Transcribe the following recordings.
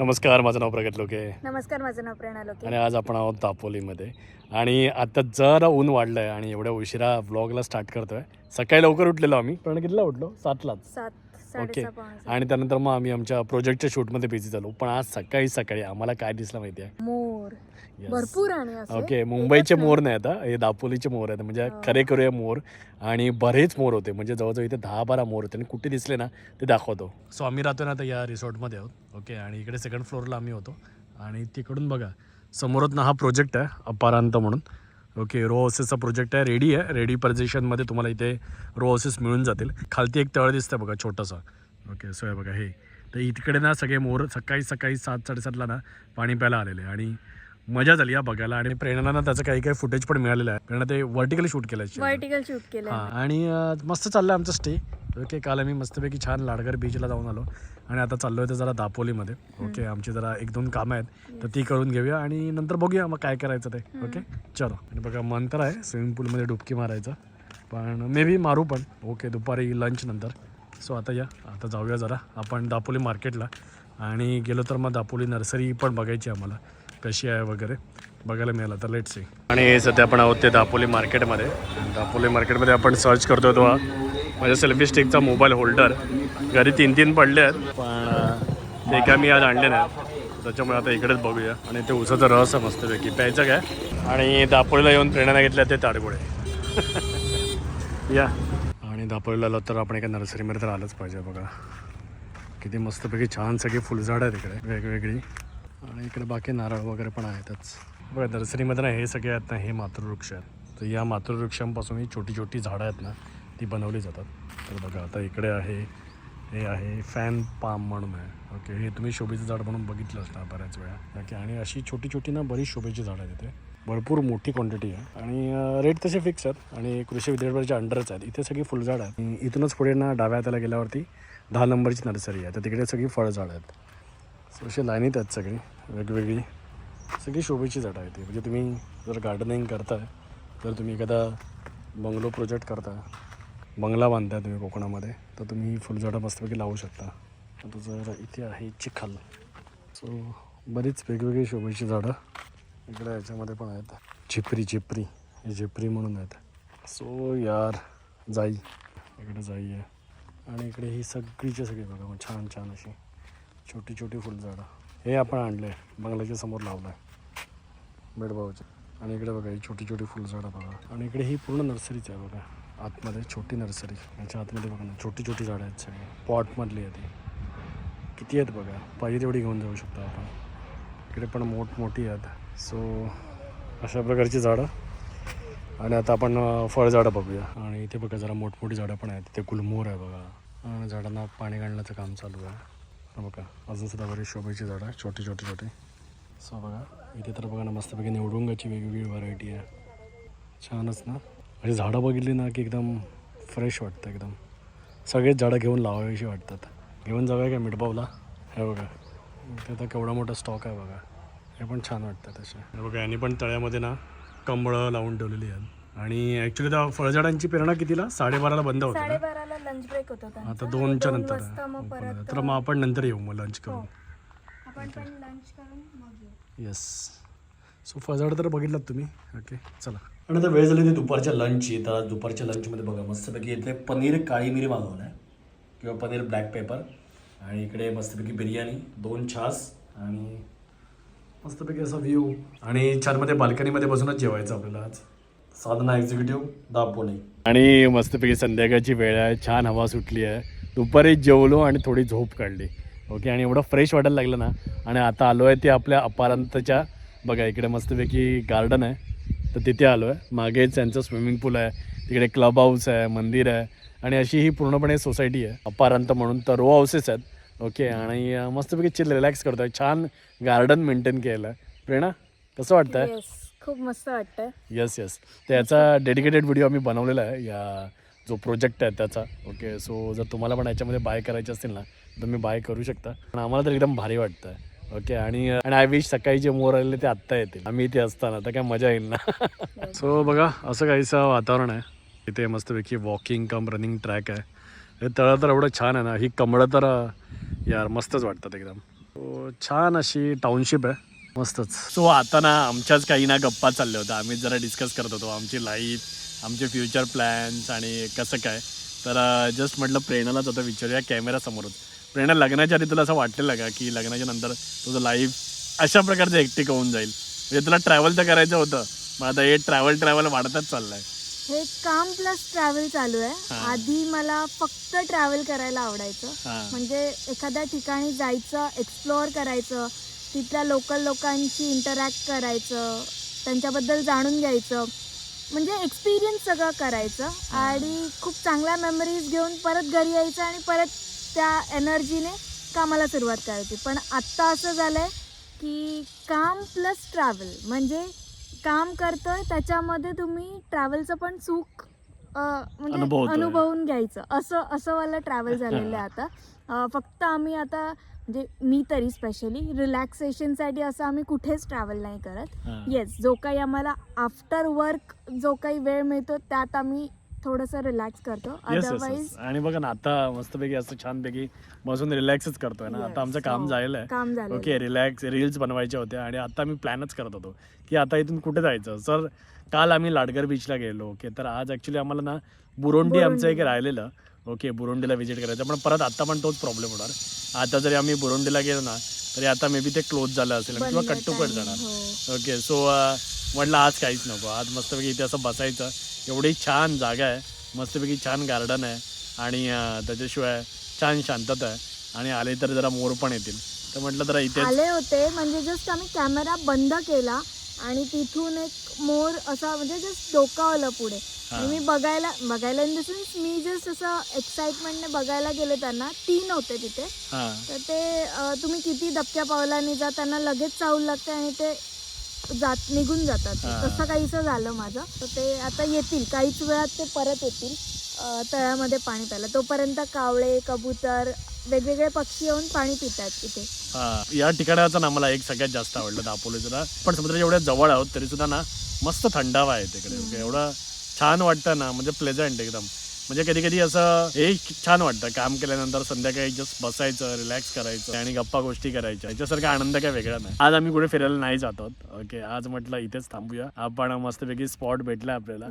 नमस्कार माझं नाव प्रगत लोके. नमस्कार माझं नाव प्रेरणा लोके. आणि आज आपण आहोत दापोलीमध्ये. आणि आता जरा ऊन वाढलं आहे आणि एवढ्या उशिरा व्लॉगला स्टार्ट करतोय. सकाळी लवकर उठलेलो आम्ही पण कितीला उठलो? सातलाच. सात ओके. आणि त्यानंतर मग आम्ही आमच्या प्रोजेक्टच्या शूटमध्ये बिझी झालो. पण आज सकाळी सकाळी आम्हाला काय दिसलं माहिती आहे. भरपूर आणि असे. ओके मुंबईचे एकच मोर नाही आता हे दापोलीचे मोर आहेत. म्हणजे. खरे करूया मोर आणि बरेच मोर होते. म्हणजे जवळजवळ इथे दहा बारा मोर होते. आणि कुठे दिसले ना ते दाखवतो. सो आम्ही राहतो ना आता या रिसॉर्टमध्ये आहोत. ओके आणि इकडे सेकंड फ्लोअरला आम्ही होतो. आणि तिकडून बघा समोरच ना हा प्रोजेक्ट आहे अपारांत म्हणून. ओके रो हाऊसेसचा प्रोजेक्ट आहे. रेडी आहे. रेडी पोझिशनमध्ये तुम्हाला इथे रो हाऊसेस मिळून जातील. खालती एक तळ दिसतं बघा छोटंसं. ओके सो हे बघा हे. तर इकडे ना सगळे मोर सकाळी सकाळी सात साडेसातला ना पाणी प्यायला आलेले. आणि मजा झाली या बघायला आणि प्रेरणाला ना त्याचं काही काही फुटेज पण मिळालेलं आहे. प्रेरणा ते व्हर्टिकली शूट केलं व्हर्टिकल शूट केलं हां आणि अं, मस्त चाललं आमचं स्टे ओके काल आम्ही मस्तपैकी छान लाडगर बीचला जाऊन आलो. आणि आता चाललो आहे जरा दापोलीमध्ये. ओके आमची जरा एक दोन कामं आहेत. तर ती करून घेऊया आणि नंतर बघूया मग काय करायचं ते. ओके? चलो. आणि बघा मन तर आहे स्विमिंग पूलमध्ये डुबकी मारायचं. पण मे बी मारू पण. ओके दुपारी लंच नंतर. सो आता या. आता जाऊया जरा. आपण दापोली मार्केटला आणि गेलो तर मग दापोली नर्सरी पण बघायची आम्हाला. कशी आहे वगैरे बघायला मिळालं तर लेट सी आणि सध्या आपण आहोत ते दापोली मार्केटमध्ये. दापोली मार्केटमध्ये आपण सर्च करतो तो माझ्या सेल्फी स्टिकचा मोबाईल होल्डर घरी तीन तीन पडले आहेत पण ते काय मी आज आणले नाही त्याच्यामुळे आता इकडेच बघूया. आणि ते उसाचा रस आहे मस्तपैकी प्यायचं काय? आणि दापोलीला येऊन प्रेरणा घेतल्या ते ताडगोळे. या. आणि दापोलीला आलो तर आपण एका नर्सरीमध्ये तर आलंच पाहिजे बघा. किती मस्तपैकी छान सगळी फुलझाडं आहेत इकडे. वेगवेगळी. आणि इकडे बाकी नारळ वगैरे पण आहेतच. बघा नर्सरीमध्ये ना हे सगळे आहेत ना हे मातृवृक्ष आहेत. तर या मातृवृक्षांपासून ही छोटी छोटी झाडं आहेत ना ती बनवली जातात. तर बघा आता इकडे आहे हे आहे फॅन पाम म्हणून आहे. ओके हे तुम्ही शोभेचं झाड म्हणून बघितलं असणार बऱ्याच वेळा. ओके आणि अशी छोटी छोटी ना बरीच शोभेची झाडं आहेत इथे. भरपूर मोठी क्वांटिटी आहे. आणि रेट तसे फिक्स आहेत. आणि कृषी विद्यापीठाच्या अंडरच आहेत. इथे सगळी फुलझाडं आहेत. आणि इथूनच पुढे ना डाव्या हाताला गेल्यावरती दहा नंबरची नर्सरी आहे. तर तिकडे सगळी फळझाडं आहेत. सो अशी लाईनीत आहेत सगळी वेगवेगळी. सगळी शोभेची झाडं आहेत ती. म्हणजे तुम्ही जर गार्डनिंग करताय तर तुम्ही एखादा बंगलो प्रोजेक्ट करता बंगला बांधताय तुम्ही कोकणामध्ये तर तुम्ही फुलझाडं मस्तपैकी लावू शकता. आता जर इथे आहे चिखल. सो बरीच वेगवेगळी शोभेची झाडं इकडे याच्यामध्ये पण आहेत. झिपरी झिपरी. हे झिपरी म्हणून आहेत. सो यार जाई. इकडे जाई आहे. आणि इकडे ही सगळीची सगळी बघा मग छान छान अशी. छोटी छोटी फुलझाडं हे आपण आणले बंगल्याच्या समोर लावलं आहे बेडबावचे आणि इकडे बघा ही छोटी छोटी फुलझाडं बघा. आणि इकडे ही पूर्ण नर्सरीच आहे बघा. आतमध्ये छोटी नर्सरी. याच्या आतमध्ये बघा ना छोटी छोटी झाडं आहेत सगळी. पॉटमधली आहे ती. किती आहेत बघा? पाहिजे तेवढी घेऊन जाऊ शकतो आपण. इकडे पण मोठमोठी आहेत. सो अशा प्रकारची झाडं. आणि आता आपण फळझाडं बघूया. आणि इथे बघा जरा मोठमोठी झाडं पण आहेत. तिथे गुलमोर आहे बघा. आणि झाडांना पाणी घालण्याचं काम चालू आहे. बघा अजून सुद्धा बरेच शोभेची झाडं आहे छोटी छोटी छोटी. सो बघा इथे तर बघा ना मस्तपैकी निवडुंगाची वेगवेगळी व्हरायटी आहे. छानच ना? म्हणजे झाडं बघितली ना की एकदम फ्रेश वाटतं एकदम. सगळेच झाडं घेऊन लावावीशी वाटतात. घेऊन जाऊया का मिठबावला हे बघा. इथे आता केवढा मोठा स्टॉक आहे बघा. हे पण छान वाटतं तसे. हे बघा यांनी पण तळ्यामध्ये ना कंबळं लावून ठेवलेली आहेत. आणि ॲक्च्युली त्या फळझाडांची प्रेरणा कितीला? साडेबाराला बंद होते ना? साडेबाराला लंच ब्रेक होतो त्यांचा. आता दोनच्या दोन नंतर. वाजता मग आहे. परत तर मग आपण नंतर येऊ मग लंच करून. आपण पण लंच करून मग येऊ. येस सो फळझाड तर बघितलात तुम्ही? ओके चला. आणि आता वेळ झाली ती दुपारच्या लंचची तर आज दुपारच्या लंचमध्ये बघा मस्तपैकी इथे पनीर काळी मिरी मागवलं आहे किंवा पनीर ब्लॅक पेपर आणि इकडे मस्तपैकी बिर्याणी दोन छास. आणि मस्तपैकी असा व्ह्यू आणि छानमध्ये बाल्कनीमध्ये बसूनच जेवायचं आपल्याला आज. साधना एक्झिक्युटिव्ह दापोली आणि मस्तपैकी संध्याकाळची वेळ आहे छान हवा सुटली आहे. दुपारी जेवलो आणि थोडी झोप काढली. ओके आणि एवढं फ्रेश वाटायला लागलं ना आणि आता आलो आहे ते आपल्या अपारांतच्या बघा इकडे मस्तपैकी गार्डन आहे तर तिथे आलो आहे मागेच त्यांचं स्विमिंग पूल आहे तिकडे क्लब हाऊस आहे मंदिर आहे आणि अशी ही पूर्णपणे सोसायटी आहे. अपारांत म्हणून तर रो हाऊसेस आहेत. ओके आणि मस्तपैकी चिल रिलॅक्स करतोय. छान गार्डन मेंटेन केलं आहे प्रेरणा कसं वाटतंय? येस खूप मस्त वाटतंय. येस येस त्याचा डेडिकेटेड व्हिडिओ आम्ही बनवलेला आहे. या जो प्रोजेक्ट आहे त्याचा. ओके सो जर तुम्हाला पण याच्यामध्ये बाय करायचे असतील ना तर तुम्ही बाय करू शकता. पण आम्हाला तर एकदम भारी वाटतं ओके आणि आणि आय विश सकाळी जे मोर आलेले ते आत्ता येतील. आम्ही इथे असताना तर काय मजा येईल ना. सो बघा असं काहीसं वातावरण आहे. इथे मस्तपैकी वॉकिंग कम रनिंग ट्रॅक आहे. हे तळं तर एवढं छान आहे ना. ही कमळं तर यार मस्तच वाटतात एकदम. छान अशी टाउनशिप आहे. मस्तच. सो आता ना आमच्याच काही ना गप्पा चालल्या होत्या. आम्ही जरा डिस्कस करत होतो आमची लाईफ आमचे फ्युचर प्लॅन्स आणि कसं काय. तर जस्ट म्हटलं प्रेरणालाच आता विचारूया कॅमेरासमोरच प्रेरणा लग्नाच्या आधी तुला असं वाटलेलं का की लग्नाच्या नंतर तुझं लाईफ अशा प्रकारचं एकटिक होऊन जाईल? म्हणजे तुला ट्रॅव्हल तर करायचं होतं मग आता हे ट्रॅव्हल ट्रॅव्हल वाढतच चाललंय. हे काम प्लस ट्रॅव्हल चालू आहे. आधी मला फक्त ट्रॅव्हल करायला आवडायचं. म्हणजे एखाद्या ठिकाणी जायचं एक्सप्लोअर करायचं तिथल्या लोकल लोकांशी इंटरॅक्ट करायचं त्यांच्याबद्दल जाणून घ्यायचं म्हणजे एक्सपिरियन्स सगळं करायचं. आणि खूप चांगल्या मेमरीज घेऊन परत घरी यायचं आणि परत त्या एनर्जीने कामाला सुरुवात करायची. पण आत्ता असं झालं आहे की काम प्लस ट्रॅव्हल म्हणजे काम करतोय त्याच्यामध्ये तुम्ही ट्रॅव्हलचं पण सुख म्हणजे अनुभवतोय. अनुभवून घ्यायचं असं असं वाला ट्रॅव्हल झालेलं आहे आता अं, फक्त आम्ही आता म्हणजे मी तरी स्पेशली रिलॅक्सेशनसाठी असं आम्ही कुठेच ट्रॅव्हल नाही करत हां. येस जो काही आम्हाला आफ्टर वर्क जो काही वेळ मिळतो त्यात आम्ही थोडंसं रिलॅक्स करतो. येस येस अदरवाईज आणि बघा ना आता मस्तपैकी असं छानपैकी बसून रिलॅक्सच करतोय ना. आता आमचं काम झालेलं आहे. काम झालं ओके रिलॅक्स रील्स बनवायच्या होत्या आणि आता मी प्लॅनच करत होतो की आता इथून कुठे जायचं? सर काल आम्ही लाडगर बीचला गेलो. ओके तर आज ॲक्च्युली आम्हाला ना बुरोंडी आमचं एक. राहिलेलं. ओके बुरोंडीला व्हिजिट करायचं. पण परत आता पण तोच प्रॉब्लेम होणार. आता जरी आम्ही बुरोंडीला गेलो ना तरी आता मे बी ते क्लोज झालं असेल किंवा बंद कट टू कट timing, जाणार. हो. ओके सो म्हटलं आज काहीच नको. आज मस्तपैकी इथे असं बसायचं. एवढी छान जागा आहे. मस्तपैकी छान गार्डन आहे. आणि त्याच्याशिवाय छान शांतता आहे. आणि आले तर जरा मोर पण येतील. तर म्हटलं जरा इथेच आले होते म्हणजे जस्ट आम्ही कॅमेरा बंद केला आणि तिथून एक मोर असा म्हणजे जस्ट डोकावलं पुढे. आणि मी बघायला बघायला इन द सेन्स मी जस्ट असं एक्साइटमेंटने बघायला गेले त्यांना. तीन होते तिथे. तर ते तुम्ही किती दबक्या पावलाने जा त्यांना लगेच चावलं लागते आणि ते जात निघून जातात. हा. तसं काहीसं झालं माझं. तर ते आता येतील. काहीच वेळात ते परत येतील. अं, तळ्यामध्ये पाणी प्यायला. तोपर्यंत कावळे कबूतर वेगवेगळे पक्षी येऊन पाणी पित आहेत तिथे हा, या ठिकाणाचं ना मला एक सगळ्यात जास्त आवडलं दापोलीचं पण समुद्राच्या एवढ्या जवळ आहोत तरी सुद्धा ना मस्त थंडावा आहे तिकडे. एवढं छान वाटतं ना. म्हणजे प्लेझंट एकदम. म्हणजे कधी कधी असं हे छान वाटतं. काम केल्यानंतर संध्याकाळी जस्ट बसायचं रिलॅक्स करायचं आणि गप्पा गोष्टी करायच्या. याच्यासारखा आनंद काय वेगळा नाही. आज आम्ही कुठे फिरायला नाही जात आहोत. ओके आज म्हटलं इथेच थांबूया. आपण मस्तपैकी स्पॉट भेटला आपल्याला.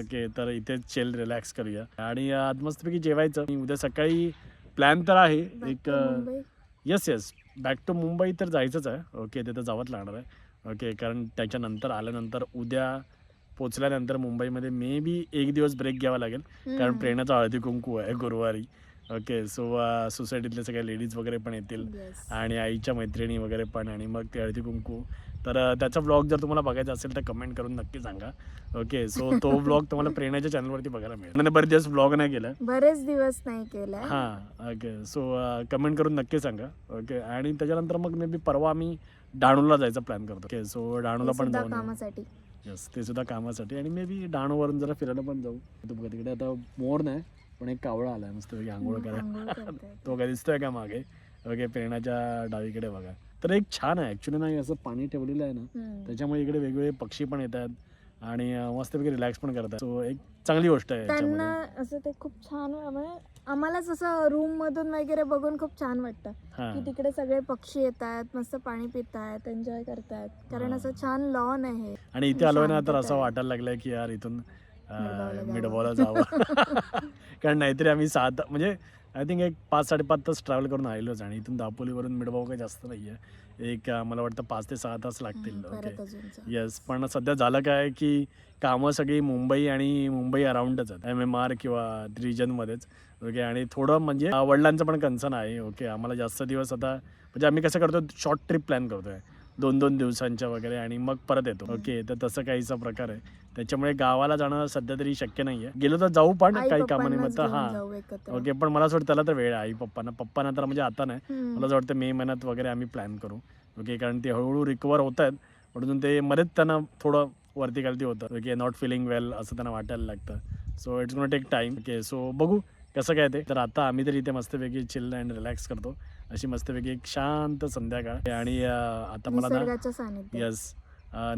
ओके तर इथेच चिल रिलॅक्स करूया. आणि आज मस्तपैकी जेवायचं. उद्या सकाळी प्लॅन तर आहे. एक yes yes back to Mumbai तर जायचंच आहे. ओके तिथं जावंच लागणार आहे. ओके कारण त्याच्यानंतर आल्यानंतर उद्या पोचल्यानंतर मुंबईमध्ये मे बी एक दिवस ब्रेक घ्यावा लागेल. कारण. प्रेरणाचा हळदी कुंकू आहे गुरुवारी. ओके सो सोसायटीतले सगळे लेडीज वगैरे पण येतील. आणि आईच्या मैत्रिणी वगैरे पण आणि मग ते हळदी कुंकू. तर अ, त्याचा ब्लॉग जर तुम्हाला बघायचा असेल तर कमेंट करून नक्की सांगा. ओके सो तो ब्लॉग तुम्हाला प्रेरणाच्या चॅनलवरती बघायला मिळेल. म्हणजे बरेच दिवस ब्लॉग नाही केला. बरेच दिवस नाही केलाय. हां ओके सो कमेंट करून नक्की सांगा. ओके आणि त्याच्यानंतर मग मे बी परवा आम्ही डहाणूला जायचा प्लॅन करतो. ओके सो डहाणूला ते पण जाऊन कामासाठी. येस ते सुद्धा कामासाठी. आणि मे बी डहाणूवरून जरा फिरायला पण जाऊ. तो बघा तिकडे आता मोर नाही पण एक कावळा आलाय मस्त आंघोळ करायला करतायत. तो काय दिसतोय का मागे? ओके प्रेरणाच्या डावीकडे बघा. तर एक छान आहे. ॲक्च्युली नाही असं पाणी ठेवलेलं आहे ना. त्याच्यामुळे इकडे वेगवेगळे पक्षी पण येतात आणि मस्तपैकी रिलॅक्स पण करतात. सो एक चांगली गोष्ट आहे असं ते खूप छान आम्हालाच असं रूम मधून वगैरे बघून खूप छान वाटतं. हां. की तिकडे सगळे पक्षी येत आहेत मस्त पाणी पित आहेत एन्जॉय करतायत कारण हा. असं छान लॉन आहे. आणि इथे आलोय ना तर शांतता असं आहे. वाटायला लागलंय की यार इथून मिरगावला जावं. मिडबॉला जावं. कारण नाहीतरी आम्ही सात म्हणजे आय थिंक एक पाच साडेपाच तास ट्रॅव्हल करून आलेलोच आणि इथून दापोलीवरून मिडबाव काही जास्त नाही आहे एक अं, मला वाटतं पाच ते सहा तास लागतील. हम्म, ओके परत अजूनचं. येस पण सध्या झालं काय की कामं सगळी मुंबई आणि मुंबई अराउंडच आहेत. एम एम आर किंवा रिजनमध्येच ओके आणि थोडं म्हणजे वडिलांचं पण कन्सर्न आहे. ओके आम्हाला जास्त दिवस आता म्हणजे आम्ही कसं करतो शॉर्ट ट्रिप प्लॅन करतोय. दोन दोन दिवसांच्या वगैरे आणि मग परत येतो. ओके तर तसं काहीसा प्रकार आहे. त्याच्यामुळे गावाला जाणं सध्या तरी शक्य नाही आहे गेलो तर जाऊ पण काही कामानिमित्त हां. ओके पण मला असं वाटतं त्याला तर वेळ आहे आई पप्पांना. पप्पांना तर म्हणजे आता नाही. मला असं वाटतं मे महिन्यात वगैरे आम्ही प्लॅन करू. ओके कारण ते हळूहळू रिकवर होत आहेत. म्हणून ते मध्येच त्यांना थोडं वरती खालती होतं. ओके नॉट फिलिंग वेल असं त्यांना वाटायला लागतं. So it's gonna take time okay so बघू. कसं काय ते? तर आता आम्ही तरी इथे मस्तपैकी चिल अँड रिलॅक्स करतो. अशी मस्तपैकी एक शांत संध्याकाळ. आणि आता मला ना येस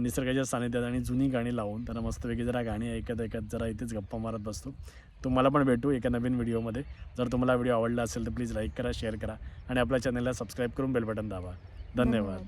निसर्गाच्या सानिध्यात आणि जुनी गाणी लावून त्यांना मस्तपैकी जरा गाणी ऐकत ऐकत जरा इथेच गप्पा मारत बसतो. तुम्हाला पण भेटू एका नवीन व्हिडिओमध्ये. जर तुम्हाला व्हिडिओ आवडला असेल तर प्लीज लाईक करा शेअर करा आणि आपल्या चॅनलला सबस्क्राईब करून बेल बटन दाबा. धन्यवाद.